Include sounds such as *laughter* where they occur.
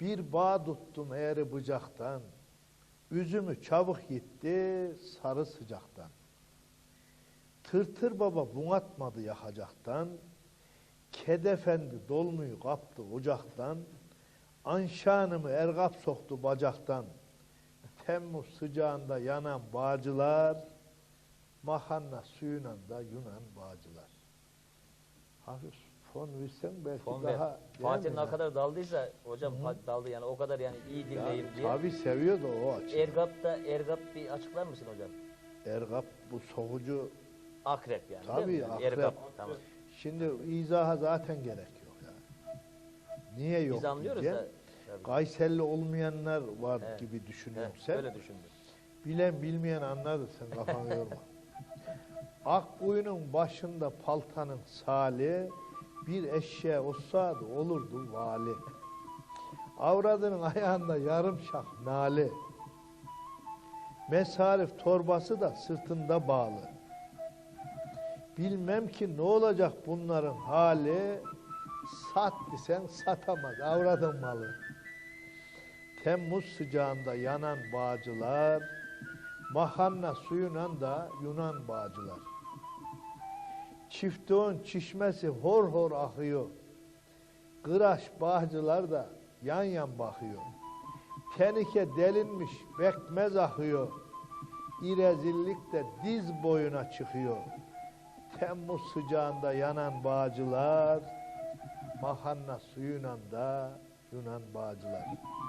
Bir bağ tuttum eğri bıcaktan, üzümü çabuk gitti sarı sıcaktan. Tırtır baba bunatmadı yakacaktan, kedefendi dolmuyu kaptı ocaktan, anşanımı ergap soktu bacaktan. Temmuz sıcağında yanan bağcılar, mahanna suyuna da Yunan bağcılar. Hafif fon versen belki Fon ver. daha... Fatih ne kadar daldıysa hocam Fatih daldı yani o kadar yani iyi dinleyeyim Ya, diye. Tabii seviyor da o açı. Ergap'ta Ergap bir açıklar mısın hocam? Ergap bu soğucu. Akrep yani. Tabii, değil mi? akrep. Ergap. Tamam. Şimdi izaha zaten gerek yok yani. Niye yok Biz anlıyoruz diyeceğim. da. Tabii. Kayserili olmayanlar var Evet. gibi düşünüyorum He, sen. öyle düşündüm. Bilen bilmeyen anladı sen kafanı yorma. *laughs* Akbuyunun başında paltanın sali, bir eşeğe olsaydı olurdu vali. Avradının ayağında yarım şah nali. Mesarif torbası da sırtında bağlı. Bilmem ki ne olacak bunların hali. Sat desen satamaz avradın malı. Temmuz sıcağında yanan bağcılar, mahanna suyuna da Yunan bağcılar. Çiftoğun çişmesi hor hor akıyor. Kıraş bağcılar da yan yan bakıyor. Tenike delinmiş bekmez akıyor. İrezillik de diz boyuna çıkıyor. Temmuz sıcağında yanan bağcılar, mahanna suyuna da Yunan bağcılar.